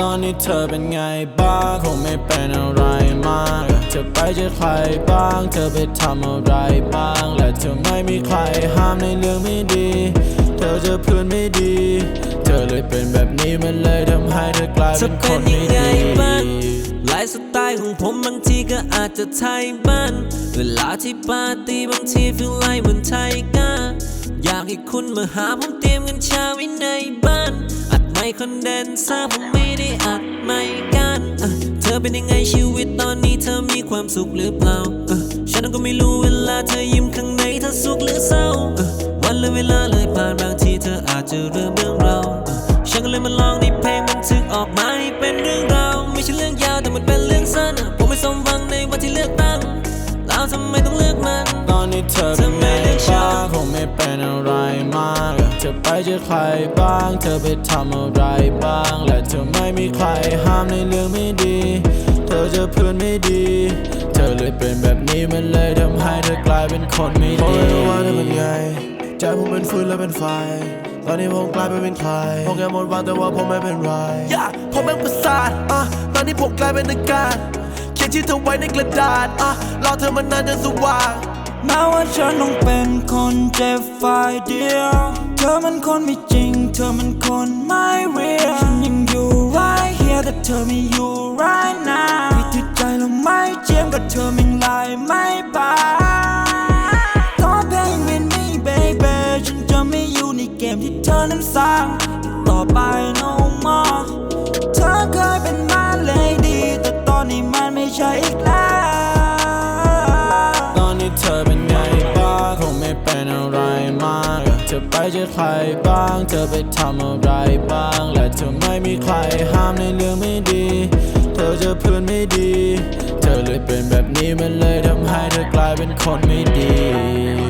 ตอนนี้เธอเป็นไงบ้างคงไม่เป็นอะไรมากเธอไปเจอใครบ้าง เธอไปทำอะไรบ้าง และเธอไม่มีใครห้ามในเรื่องไม่ดี เธอเจอเพื่อนไม่ดี เธอเลยเป็นแบบนี้มันเลยทำให้เธอกลายเป็นคนไม่ดีบ้างไลฟ์สไตล์ของผมบางทีก็อาจจะไทยบ้าน เวลาที่ปาร์ตี้บางทีฟีลไลเหมือนไทยก้าอยากให้คุณมาหาผมเตรียมกันชาไว้ในบ้าน คอนเดนเซอร์ผมไม่ได้อัดไม่กันเธอเป็นยังไงชีวิตตอนนี้เธอมีความสุขหรือเปล่าฉันก็ไม่รู้เวลาเธอยิ้มข้างในเธอสุขหรือเศร้าวันและเวลาเลยผ่านบางทีเธออาจจะเริ่มเรื่องเราฉันก็เลยมาลองในเพลงบันทึกออกมาให้เป็นเรื่องราวไม่ใช่เรื่องยาวแต่มันเป็นเรื่องสั้นผมไม่สมหวังในวันที่เลือกตั้งแล้วทำไมต้องเลือกมันตอนนี้เธอเป็นไงบ้างคงไม่ เป็นอะไรมากเธอไปเจอใครบ้าง เธอไปทำอะไรบ้าง และเธอไม่มีใครห้ามในเรื่องไม่ดี เธอเจอเพื่อนไม่ดี เธอเลยเป็นแบบนี้มันเลยทำให้เธอกลายเป็นคนไม่ผมดีไม่รู้ว่าเธอเป็นไงใจผมเป็นฟืนและเป็นไฟตอนนี้ผมกลายไปเป็นใครผมแค่หมดหวังแต่ว่าผมไม่เป็นไรย่าผมเป็นประสาทอะตอนนี้ผมกลายเป็นอาการเขียนชื่อเธอไว้ในกระดาษอะรอเธอมานานจนสว่าง แม้ว่าฉันต้องเป็นคนเจ็บฝ่ายเดียว เธอมันคนไม่จริง เธอมันคนไม่เรียฉันยังอยู่ right here แต่เธอไม่อยู่ right now พี่ติดใจแล้วไม่เจียมกับเธอมันลายไม่ไปขอเพลง with me baby ฉันจะไม่อยู่ในเกมที่เธอนั้นสร้างอีกต่อไป no เธอเป็นไงบ้างคงไม่เป็นอะไรมากเธอไปเจอใครบ้าง เธอไปทำอะไรบ้าง และเธอไม่มีใครห้ามในเรื่องไม่ดี เธอเจอเพื่อนไม่ดี เธอเลยเป็นแบบนี้มันเลยทำให้เธอกลายเป็นคนไม่ดี